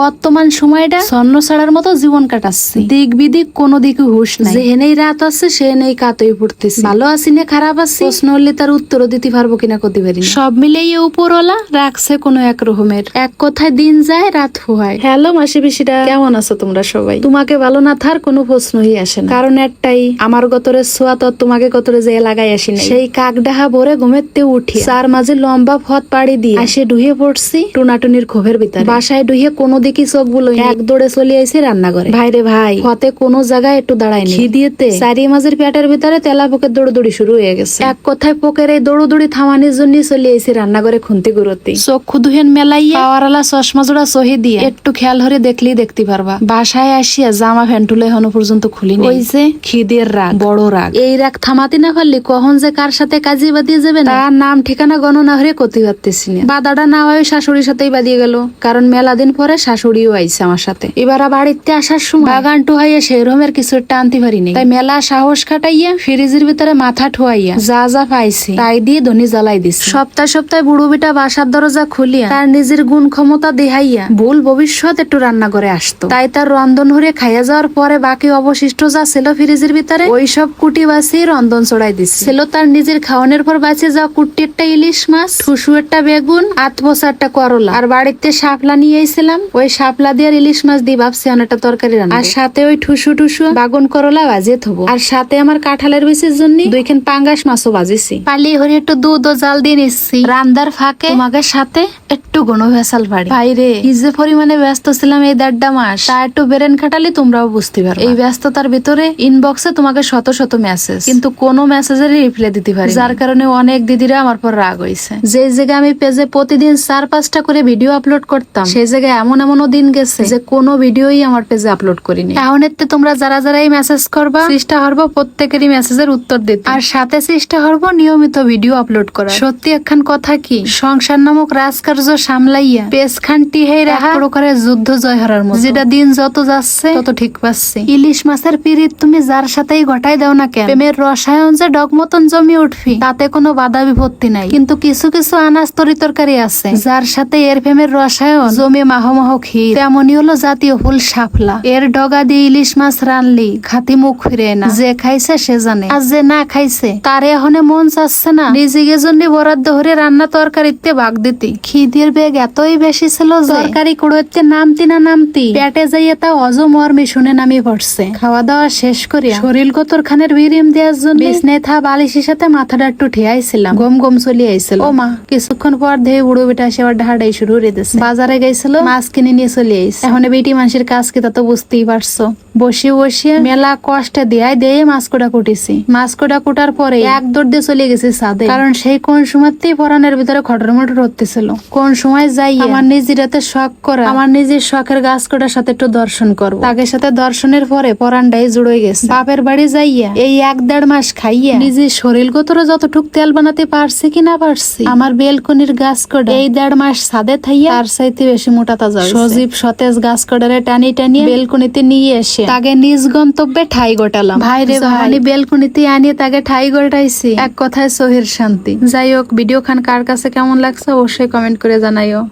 বর্তমান সময়টা স্বর্ণ ছাড়ার মতো জীবন কাটাচ্ছি। দিক বিদিক কোনো দিকে হুশ নাই। যেহেনেই রাত আছে, সেহেনেই কাতই পড়তেছি। ভালো আছি না, খারাপ আছি? প্রশ্ন হলে তার উত্তরও দিতে পারব কিনা করতে পারি। সব মিলেই উপরওয়ালা রাখছে কোনো এক রকমের এক কথায় দিন যায়, রাত হয়। হ্যালো মাসি পিসিরা, কেমন আছো তোমরা সবাই? তোমাকে ভালো না থার কোনো প্রশ্নই আসে না। কারণ একটাই, আমার গতরে সোয়া তো তোমাকে গতরে যে লাগাই আসি না সেই কাক ডাহা ভরে ঘুমেতে উঠি। তার মাঝে লম্বা ফত পাড়ি দিয়ে আসে ডুহে পড়ছি। টুনাটুনির ক্ষোভের ভিতরে। বাসায় ডুহে কোনো দিকে চোখগুলো এক দৌড়ে চলে আইছি রান্না করে ভাইরে ভাই। ফতে কোনো জায়গায় একটু দাঁড়ায়নি খিদিয়েতে চারি মাঝের পেটের ভিতরে তেলা পোকের দৌড়দৌড়ি শুরু হয়ে গেছে। এক কথায় পোকের এই দৌড়দৌড়ি থামানোর জন্য চলে আইছি রান্না করে খুন্তি গুরুতি চক্ষু দুহেন মেলাইয়া পাওয়ারালা চশমা জোড়া সহি দিয়ে একটু খেয়াল ধরে দেখলেই দেখতে পারবা। বাসায় আসিয়া জামা ফ্যান্টুলে এখনও পর্যন্ত খুলিনি ওই যে খিদের রাগ। বড় রাগ। এই রাগ থামাতে না পারলে কখন যে কার সাথে কাজে বাদিয়ে যাবে না? তার নাম ঠিকানা গণনা হরে করতে পারতেছি না। বাদাটা না হয় শাশুড়ির সাথেই বাদিয়ে গেল। কারণ মেলা দিন পরে শাশুড়িও আইছে আমার সাথে। এবার বাড়িতে আসার সময় বাগান টুহাইয়া সেই রকমের কিছু একটা আনতে পারিনি। তাই মেলা সাহস খাটাইয়া ফ্রিজের ভিতরে মাথা ঠুয়াইয়া যা যা পাইছি তাই দিয়ে ধনি জ্বালাই দিছে। সপ্তাহ সপ্তাহে বুড়ো বিটা বাসার দরজা খুলিয়া তার নিজের গুণ ক্ষমতা দেখাইয়া ভুল ভবিষ্যৎ একটু রান্না করে আসতো। তাই তার রন্ধন হরে খাইয়া যাওয়ার পরে বাকি অবশিষ্ট যা ছিল ফ্রিজের ভিতরে ওই সব কুটি বাসি রন্ধন চড়াই দিচ্ছে ছিল তার নিজের খাওয়ানোর পর বাঁচে যাওয়া কুটি একটা ইলিশ মাছ, ঠুসু একটা বেগুন আতপোসা একটা করলা। আর বাড়িতে শাপলা নিয়ে এসেছিলাম ওই শাপলা দিয়ে ইলিশ মাছ দিয়ে ভাবছি অনেকটা তরকারি রান্না আর সাথে ওই ঠুসু টুসু বাগুন করলা বাজিয়ে থবো। আর সাথে আমার কাঁঠালের বিশের জন্য দুইখান পাঙ্গাস মাছও বাজিছি পালি হরি একটু দুধ ও জাল দিয়ে নিচ্ছি। রান্দার ফাঁকে তোমাকে সাথে একটু গণ ভেসাল পাড়ি ভাইরে কি যে পরিমাণে ব্যস্ত ছিলাম এই দেড়টা মাস তা একটু বেরেন খাটালে তোমরাও বুঝতে পারো এই ব্যস্ততার ভিতরে ইনবক্সে তোমাকে শত শত মেসেজ কিন্তু কোনো মেসেজের রিপ্লাই দিতে পারি যার কারণে অনেক দিদিরা আমার পর রাগ হয়েছে যে জায়গায় আমি পেজে প্রতিদিন চার পাঁচটা করে ভিডিও আপলোড করতাম সেই জায়গায় এমন এমনও দিন গেছে যে কোনো ভিডিওই আমার পেজে আপলোড করিনি। এখন এতে তোমরা যারা যারা এই মেসেজ করবা চেষ্টা করব প্রত্যেকেরই মেসেজের উত্তর দিতে। আর সাথে চেষ্টা করব নিয়মিত ভিডিও আপলোড করা সত্যি একখান কথা কি? সংসার নামক রাজকার্য সামলাইয়া পেজ খান টিহাই রাখা প্রকারের যুদ্ধ জয় হারার মতো। যেটা দিন যত যাচ্ছে তত ঠিক পাচ্ছে। ইলিশ মাছের পিরিত তুমি যার সাথেই ঘটাই দাও না কেন? প্রেমের রসায়ন যে ডগ মতন জমি উঠবি তাতে কোনো বাধা বিপত্তি নাই। কিন্তু কিছু কিছু আনাজ তরি তরকারি আছে। যার সাথে এর প্রেমের রসায়ন জমে মাহ ক্ষীর তেমনই হলো জাতীয় ফুল শাপলা। এর ডগা দিয়ে ইলিশ মাছ রানলি খাতি মুখ ফিরে না। যে খাইছে সে জানে। আর যে না খাইছে তার এখনে মন চাচ্ছে না। নিজেকে জন্য বরাদ্দ ধরে রান্না তরকারিতে ভাগ দিতি। খিদের বেগ এতই বেশি ছিল তরকারি কুড়োতে নামতি না নামতি। পেটে যাইয়ে তা অজমর মিশনে নামি পড়ছে খাওয়া দাওয়া শেষ করিয়া শরীর গতর খানের বিরিম দেওয়ার জন্য বিছনায় থা বালিশের সাথে মাথাটা একটু ঠিয়াইছিলাম গম গম চলি আইছিল। ও মা। কিছুক্ষণ পর ধেয়ে বুড়ো বেটা সে আবার ঢাড়াই শুরু করে দিছে বাজারে গেছিল মাছ কিনে নিয়ে চলে আইছে। এখন বেটি মানুষের কাজ কি তা তো বুঝতেই পারছ। বসে বসে মেলা কষ্টে দেয় দিয়ে মাছ কোটা কুটিছি। মাছ কোটা কুটার পরে এক দৌড় দিয়ে চলে গেছি সাদে কারণ সেই কোন সময়তেই পরানের ভিতরে খটর মটর হতেছিল। কোন সময় যাই আমার নিজের হাতে শখ করা আমার নিজের শখের গাছ কোটার সাথে একটু দর্শন করব। তাকে সাথে দর্শনের পরে পরানটাই জুড়ে গেছে। বাপের বাড়ি যাইয়া এই এক দেড় মাস খাইয়া নিজের শরীর গোতরে যতটুক তেল বানাতে পারছে কি না পারছি আমার বেলকনির গাছ কোটা এই দেড় মাস সাদে থাইয়া তার চাইতে বেশি মোটা তাজা। সজীব সতেজ গাছ কোটারে টানি টানিয়ে বেলকুনিতে নিয়ে এসে তাকে নিজ গন্তব্যে ঠাই গোটালাম। ভাই রে ভাই। বেলকুনিতে আনিয়ে তাকে ঠাই গোটাইছি। এক কথায় সহির শান্তি। যাই হোক ভিডিও খান কার কাছে কেমন লাগছে অবশ্যই কমেন্ট করে জানাইও।